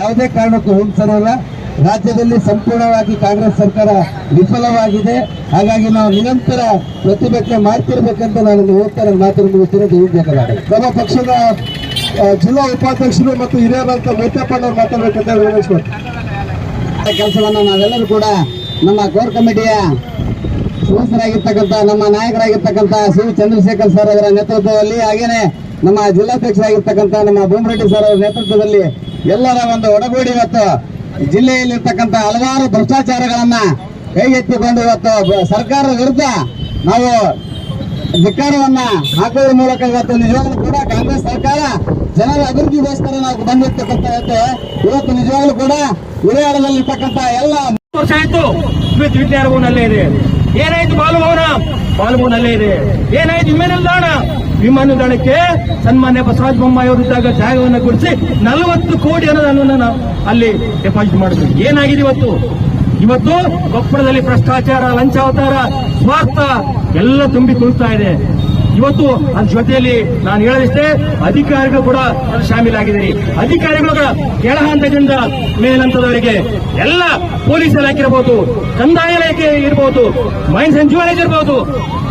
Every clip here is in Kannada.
ಯಾವುದೇ ಕಾರಣಕ್ಕೂ ಸರೋಲ್ಲ ರಾಜ್ಯದಲ್ಲಿ ಸಂಪೂರ್ಣವಾಗಿ ಕಾಂಗ್ರೆಸ್ ಸರ್ಕಾರ ವಿಫಲವಾಗಿದೆ. ಹಾಗಾಗಿ ನಾವು ನಿರಂತರ ಪ್ರತಿಭಟನೆ ಮಾಡ್ತಿರ್ಬೇಕಂತ ನಾನು ಹೋಗ್ತಾರೆ ಮಾತನ್ನು ಮುಗಿಸ್ತೀನಿ. ದಯವಿಟ್ಟು ನಮ್ಮ ಪಕ್ಷದ ಜಿಲ್ಲಾ ಉಪಾಧ್ಯಕ್ಷರು ಮತ್ತು ಹಿರಿಯರಂತ ಮೂರ್ತಿಯಪ್ಪನವ್ರು ಮಾತಾಡಬೇಕಂತ ಕೆಲಸವನ್ನು ನಾವೆಲ್ಲರೂ ಕೂಡ ನಮ್ಮ ಕೋರ್ ಕಮಿಟಿಯ ಸದಸ್ಯರಾಗಿರ್ತಕ್ಕಂಥ ನಮ್ಮ ನಾಯಕರಾಗಿರ್ತಕ್ಕಂಥ ಸಿ ಚಂದ್ರಶೇಖರ್ ಸರ್ ಅವರ ನೇತೃತ್ವದಲ್ಲಿ ಹಾಗೇನೆ ನಮ್ಮ ಜಿಲ್ಲಾಧ್ಯಕ್ಷರಾಗಿರ್ತಕ್ಕಂಥ ನಮ್ಮ ಭೂಮರೆಡ್ಡಿ ಸರ್ ಅವರ ನೇತೃತ್ವದಲ್ಲಿ ಎಲ್ಲರ ಒಂದು ಒಡಗೂಡಿ ಇವತ್ತು ಜಿಲ್ಲೆಯಲ್ಲಿರ್ತಕ್ಕಂಥ ಹಲವಾರು ಭ್ರಷ್ಟಾಚಾರಗಳನ್ನ ಕೈಗೆತ್ತಿಕೊಂಡು ಇವತ್ತು ಸರ್ಕಾರದ ವಿರುದ್ಧ ನಾವು ಧಿಕ್ಕಾರವನ್ನ ಹಾಕೋದ್ರ ಮೂಲಕ ಇವತ್ತು ನಿಜವಾಗ್ಲೂ ಕೂಡ ಕಾಂಗ್ರೆಸ್ ಸರ್ಕಾರ ಜನರ ಅಭಿವೃದ್ಧಿಗೋಸ್ಕರ ನಾವು ಬಂದಿರ್ತಕ್ಕಂಥ ಇವತ್ತು ಇವತ್ತು ನಿಜವಾಗ್ಲೂ ಕೂಡ ವಿಜಯವಾಡದಲ್ಲಿರ್ತಕ್ಕಂಥ ಎಲ್ಲ ವರ್ಷ ಆಯ್ತು ಇದೆ. ಏನಾಯ್ತು ಬಾಲಭವನ ಬಾಲಭವನಲ್ಲೇ ಇದೆ. ಏನಾಯ್ತು ವಿಮಾನ ನಿಲ್ದಾಣ ವಿಮಾನ ನಿಲ್ದಾಣಕ್ಕೆ ಸನ್ಮಾನ್ಯ ಬಸವರಾಜ ಬೊಮ್ಮಾಯಿ ಅವರು ಇದ್ದಾಗ ಜಾಗವನ್ನು ಕೊಡಿಸಿ ನಲವತ್ತು ಕೋಟಿ ಅನುದಾನವನ್ನು ನಾವು ಅಲ್ಲಿ ಡೆಪಾಸಿಟ್ ಮಾಡಿದ್ವಿ ಏನಾಗಿದೆ ಇವತ್ತು? ಇವತ್ತು ಕೊಪ್ಪಳದಲ್ಲಿ ಭ್ರಷ್ಟಾಚಾರ, ಲಂಚಾವತಾರ, ಸ್ವಾರ್ಥ ಎಲ್ಲ ತುಂಬಿ ಕುಳಿತಾ ಇದೆ. ಇವತ್ತು ಅದ್ರ ಜೊತೆಯಲ್ಲಿ ನಾನು ಹೇಳದಿಷ್ಟೇ ಅಧಿಕಾರಿಗಳು ಕೂಡ ಅದು ಶಾಮೀಲಾಗಿದ್ದೀರಿ ಅಧಿಕಾರಿಗಳು ಕೂಡ ಕೆಳ ಹಂತದಿಂದ ಮೇಲಂತದವರಿಗೆ ಎಲ್ಲ ಪೊಲೀಸ್ ಇಲಾಖೆ ಇರಬಹುದು ಕಂದಾಯ ಇಲಾಖೆ ಇರಬಹುದು ಮೈನ್ ಸಚಿವಾಲಯ ಇರಬಹುದು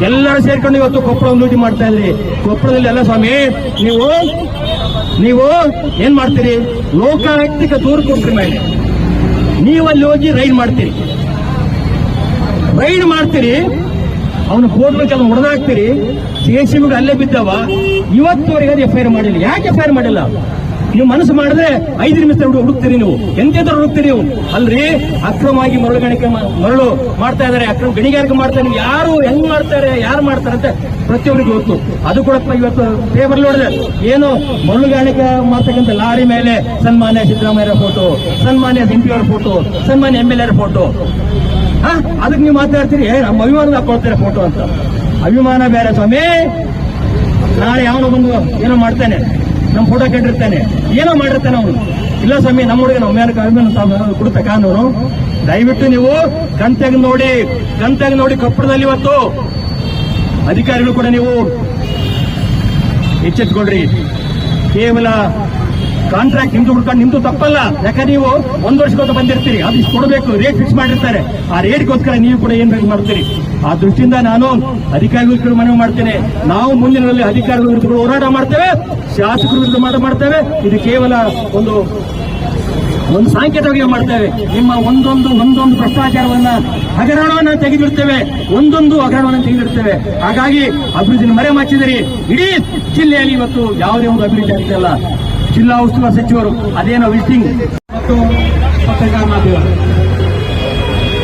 ಎಲ್ಲರೂ ಸೇರ್ಕೊಂಡು ಇವತ್ತು ಕೊಪ್ಪಳ ಲೂಟಿ ಮಾಡ್ತಾ ಇದ್ರಿ. ಕೊಪ್ಪಳದಲ್ಲಿ ಎಲ್ಲ ಸ್ವಾಮಿ, ನೀವು ನೀವು ಏನ್ ಮಾಡ್ತೀರಿ? ಲೋಕಾಯುಕ್ತಿಕ ದೂರು ಕೊಡ್ತೀರಿ ಮೇಲೆ ನೀವು ಅಲ್ಲಿ ಹೋಗಿ ರೈಡ್ ಮಾಡ್ತೀರಿ. ರೈಡ್ ಮಾಡ್ತೀರಿ ಅವನು ಕೋರ್ಟ್ ಕೆಲವು ಹೊಡೆದಾಕ್ತೀರಿ. ಸಿ ಅಲ್ಲೇ ಬಿದ್ದವ. ಇವತ್ತುವರೆಗೆ ಅದು ಎಫ್ಐಆರ್ ಮಾಡಿಲ್ಲ. ಯಾಕೆ ಎಫ್ಐಆರ್ ಮಾಡಿಲ್ಲ? ನೀವು ಮನಸ್ಸು ಮಾಡಿದ್ರೆ ಐದು ನಿಮಿಷ ಹುಡುಕ್ತೀರಿ ನೀವು. ಎಂತೆಂತ ಹುಡುಕ್ತೀರಿ ನೀವು? ಅಲ್ರಿ, ಅಕ್ರಮವಾಗಿ ಮರಳುಗಾಣಿಕೆ ಗಣಿಕೆ ಮರಳು ಮಾಡ್ತಾ ಇದಾರೆ ಅಕ್ರಮ ಗಣಿಗಾರಿಕೆ ಮಾಡ್ತಾರೆ ನೀವು ಯಾರು ಹೆಂಗ್ ಮಾಡ್ತಾರೆ, ಯಾರು ಮಾಡ್ತಾರೆ ಅಂತ ಪ್ರತಿಯೊಬ್ಬರಿಗೂ ಗೊತ್ತು. ಅದು ಕೂಡ ಇವತ್ತು ಪೇಪರ್ ನೋಡಿದ್ರೆ ಏನು? ಮರಳುಗಾಣಿಕೆ ಮಾಡ್ತಕ್ಕಂಥ ಲಾರಿ ಮೇಲೆ ಸನ್ಮಾನ್ಯ ಸಿದ್ದರಾಮಯ್ಯ ಫೋಟೋ ಸನ್ಮಾನ್ಯ ಎಂಪಿ ಅವರ ಫೋಟೋ ಸನ್ಮಾನ್ಯ ಎಂ ಎಲ್ ಎರ ಫೋಟೋ ಹಾ? ಅದಕ್ಕೆ ನೀವು ಮಾತಾಡ್ತೀರಿ. ನಮ್ಮ ಅಭಿಮಾನ ಹಾಕೊಳ್ತಾರೆ ಫೋಟೋ ಅಂತ. ಅಭಿಮಾನ ಬೇರೆ ಸ್ವಾಮಿ. ನಾಳೆ ಯಾವನೋ ಬಂದು ಏನೋ ಮಾಡ್ತಾನೆ. ನಮ್ಮ ಫೋಟೋ ಕೆಟ್ಟಿರ್ತಾನೆ ಏನೋ ಮಾಡಿರ್ತಾನೆ ಅವನು. ಇಲ್ಲ ಸ್ವಾಮಿ, ನಮ್ಮ ಹುಡುಗ ನಮ್ಮ ಮೇಲೆ ಕೊಡುತ್ತೆ ಕಾನೂನು. ದಯವಿಟ್ಟು ನೀವು ಕಂತೆಗೆ ನೋಡಿ ಕಂತೆಗೆ ನೋಡಿ ಕಪ್ಪಡದಲ್ಲಿ ಇವತ್ತು ಅಧಿಕಾರಿಗಳು ಕೂಡ ನೀವು ಎಚ್ಚೆತ್ಕೊಳ್ರಿ. ಕೇವಲ ಕಾಂಟ್ರಾಕ್ಟ್ ನಿಮ್ದು ಹುಡ್ಕೊಂಡು ನಿಮ್ದು ತಪ್ಪಲ್ಲ. ಯಾಕಂದ್ರೆ ನೀವು ಒಂದು ವರ್ಷಕ್ಕೊತ್ತು ಬಂದಿರ್ತೀರಿ? ಅದು ಕೊಡಬೇಕು. ರೇಟ್ ಫಿಕ್ಸ್ ಮಾಡಿರ್ತಾರೆ. ಆ ರೇಟ್ಗೋಸ್ಕರ ನೀವು ಕೂಡ ಏನ್ ಬೇಕು ಮಾಡ್ತೀರಿ? ಆ ದೃಷ್ಟಿಯಿಂದ ನಾನು ಅಧಿಕಾರಿಗಳು ಮನವಿ ಮಾಡ್ತೇನೆ. ನಾವು ಮುಂದಿನಲ್ಲಿ ಅಧಿಕಾರಿಗಳ ವಿರುದ್ಧ ಹೋರಾಟ ಮಾಡ್ತೇವೆ. ಶಾಸಕರ ವಿರುದ್ಧ ಮಾಡ ಮಾಡ್ತೇವೆ. ಇದು ಕೇವಲ ಒಂದು ಒಂದು ಸಾಂಕೇತಿಕವಾಗಿ ಮಾಡ್ತೇವೆ. ನಿಮ್ಮ ಒಂದೊಂದು ಒಂದೊಂದು ಭ್ರಷ್ಟಾಚಾರವನ್ನ ಹಗರಣವನ್ನು ತೆಗೆದಿಡ್ತೇವೆ. ಒಂದೊಂದು ಹಗರಣವನ್ನು ತೆಗೆದಿಡ್ತೇವೆ. ಹಾಗಾಗಿ ಅಭಿವೃದ್ಧಿ ಮರೆ ಮಾಚಿದಿರಿ ಇಡೀ ಜಿಲ್ಲೆಯಲ್ಲಿ ಇವತ್ತು ಯಾವುದೇ ಒಂದು ಅಭಿವೃದ್ಧಿ ಆಗ್ತಿಲ್ಲ ಜಿಲ್ಲಾ ಉಸ್ತುವಾರಿ ಸಚಿವರು, ಅದೇನೋ ವಿಸಿಟಿಂಗ್ ಮತ್ತು ಪತ್ರಿಕಾ ಮಾಧ್ಯಮ.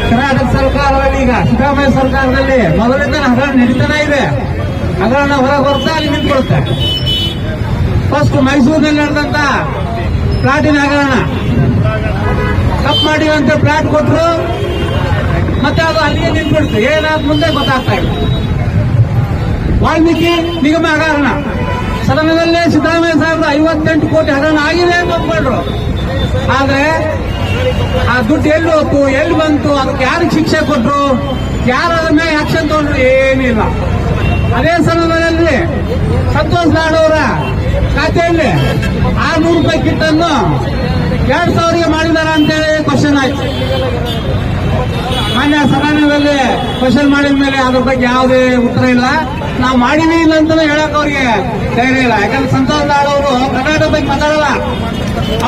ಕರ್ನಾಟಕ ಸರ್ಕಾರದಲ್ಲಿ ಈಗ ಸಿದ್ದರಾಮಯ್ಯ ಸರ್ಕಾರದಲ್ಲಿ ಮೊದಲಿಂದ ಹಗರಣ ನಡೀತಾನೆ ಇದೆ. ಹಗರಣ ಹೊರಗೆ ಬರ್ತಾ ಅಲ್ಲಿ ನಿಂತ್ಕೊಳುತ್ತೆ. ಫಸ್ಟ್ ಮೈಸೂರಿನಲ್ಲಿ ನಡೆದಂತ ಪ್ಲಾಟಿನ ಹಗರಣ ಕಪ್ ಮಾಡಿವಂತ ಪ್ಲಾಟ್ ಕೊಟ್ಟರು ಮತ್ತೆ ಅದು ಅಲ್ಲಿಗೆ ನಿಂತ್ಬಿಡ್ತು ಏನಾದ್ ಮುಂದೆ ಗೊತ್ತಾಗ್ತಾ ಇಲ್ಲ. ವಾಲ್ಮೀಕಿ ನಿಗಮ ಹಗರಣ. ಸದನದಲ್ಲೇ ಸಿದ್ದರಾಮಯ್ಯ ಸಾಹೇಬ್ ಐವತ್ತೆಂಟು ಕೋಟಿ ಹರಣ ಆಗಿದೆ ಅಂತ ಒಪ್ಕೊಂಡ್ರು. ಆದ್ರೆ ಆ ದುಡ್ಡು ಎಲ್ಲಿ ಹೋಯ್ತು, ಎಲ್ಲಿ ಬಂತು, ಅದಕ್ಕೆ ಯಾರಿಗೆ ಶಿಕ್ಷೆ ಕೊಟ್ರು ಯಾರು ಮೇಲೆ ಆಕ್ಷನ್ ತಗೊಂಡ್ರು, ಏನಿಲ್ಲ. ಅದೇ ಸಮಯದಲ್ಲಿ ಸಂತೋಷ್ ಅವರ ಖಾತೆಯಲ್ಲಿ ಆರ್ನೂರು ರೂಪಾಯಿ ಕಿಟ್ಟನ್ನು ಎರಡ್ ಅವರಿಗೆ ಮಾಡಿದಾರ ಅಂತೇಳಿ ಕ್ವಶನ್ ಆಯ್ತು. ಮಾನ್ಯ ಸದನದಲ್ಲಿ ಕ್ವಶನ್ ಮಾಡಿದ ಮೇಲೆ ಅದ್ರ ಬಗ್ಗೆ ಯಾವುದೇ ಉತ್ತರ ಇಲ್ಲ. ನಾವು ಮಾಡಿವಿ ಇಲ್ಲ ಅಂತ ಹೇಳಕ್ ಅವ್ರಿಗೆ ಧೈರ್ಯ ಇಲ್ಲ. ಯಾಕಂದ್ರೆ ಲಾಡ್ ಅವರು ಕರ್ನಾಟಕ ಬಗ್ಗೆ ಮಾತಾಡಲ್ಲ.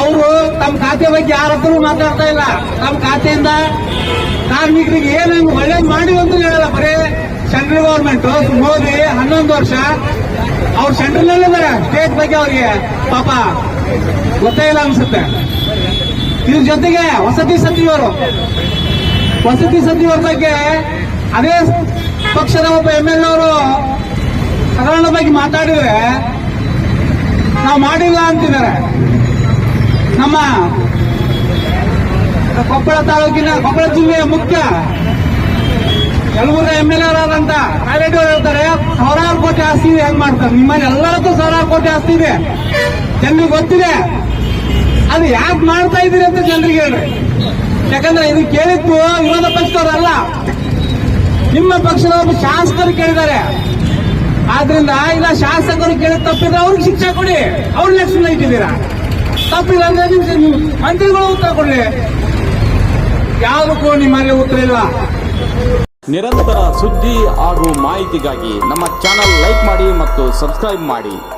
ಅವರು ತಮ್ಮ ಖಾತೆ ಬಗ್ಗೆ ಯಾರ ಹತ್ರನೂ ಮಾತಾಡ್ತಾ ಇಲ್ಲ. ತಮ್ಮ ಖಾತೆಯಿಂದ ಕಾರ್ಮಿಕರಿಗೆ ಏನು ಒಳ್ಳೇದು ಮಾಡಿ ಅಂತ ಹೇಳಲ್ಲ. ಬರೀ ಸೆಂಟ್ರಲ್ ಗೌರ್ಮೆಂಟ್, ಮೋದಿ ಹನ್ನೊಂದು ವರ್ಷ. ಅವ್ರು ಸೆಂಟ್ರಲ್ ಇದ್ದಾರೆ ಸ್ಟೇಟ್ ಬಗ್ಗೆ ಅವ್ರಿಗೆ ಪಾಪ ಗೊತ್ತೇ ಇಲ್ಲ ಅನ್ಸುತ್ತೆ. ಇದ್ರ ಜೊತೆಗೆ ವಸತಿ ಸಚಿವರು, ವಸತಿ ಸಚಿವರ ಬಗ್ಗೆ ಅದೇ ಪಕ್ಷದ ಒಬ್ಬ ಎಂ ಎಲ್ ಅವರು ಹಗರಣ ಬಗ್ಗೆ ಮಾತಾಡಿದ್ರೆ ನಾವು ಮಾಡಿಲ್ಲ ಅಂತಿದ್ದಾರೆ. ನಮ್ಮ ಕೊಪ್ಪಳ ತಾಲೂಕಿನ, ಕೊಪ್ಪಳ ಜಿಲ್ಲೆಯ ಮುಖ್ಯ ಯಲಬುರ್ಗ ಎಂ ಎಲ್ ಆದಂತ ಹೈಲೈಟ್ ಹೇಳ್ತಾರೆ, ಸಾವಿರಾರು ಕೋಟಿ ಆಸ್ತಿ ಇದೆ, ಹೆಂಗ್ ಮಾಡ್ತಾರೆ? ನಿಮ್ಮಲ್ಲಿ ಎಲ್ಲರಕ್ಕೂ ಸಾವಿರಾರು ಕೋಟಿ ಆಸ್ತಿ ಇದೆ. ಜನರಿಗೆ ಗೊತ್ತಿದೆ. ಅದು ಯಾಕೆ ಮಾಡ್ತಾ ಇದ್ದೀರಿ ಅಂತ ಜನರಿಗೆ ಹೇಳ್ರಿ ಯಾಕಂದ್ರೆ ಇದು ಕೇಳಿದ್ದು ವಿರೋಧ ಪಕ್ಷದವರಲ್ಲ ನಿಮ್ಮ ಪಕ್ಷದ ಒಬ್ಬ ಶಾಸಕರು ಕೇಳಿದ್ದಾರೆ. ಆದ್ರಿಂದ ಇಲ್ಲ ಶಾಸಕರು ಕೇಳಿದ ತಪ್ಪಿದ್ರೆ ಅವ್ರಿಗೆ ಶಿಕ್ಷೆ ಕೊಡಿ. ಅವ್ರ ಲಕ್ಷಣ ಇಟ್ಟಿದ್ದೀರಾ? ತಪ್ಪಿಲ್ಲ ಅಂದ್ರೆ ನಿಮ್- ಮಂತ್ರಿಗಳು ಉತ್ತರ ಕೊಡ್ಲಿ. ಯಾವುದಕ್ಕೂ ನಿಮ್ಮಲ್ಲಿ ಉತ್ತರ ಇಲ್ಲ. ನಿರಂತರ ಸುದ್ದಿ ಹಾಗೂ ಮಾಹಿತಿಗಾಗಿ ನಮ್ಮ ಚಾನಲ್ ಲೈಕ್ ಮಾಡಿ ಮತ್ತು ಸಬ್ಸ್ಕ್ರೈಬ್ ಮಾಡಿ.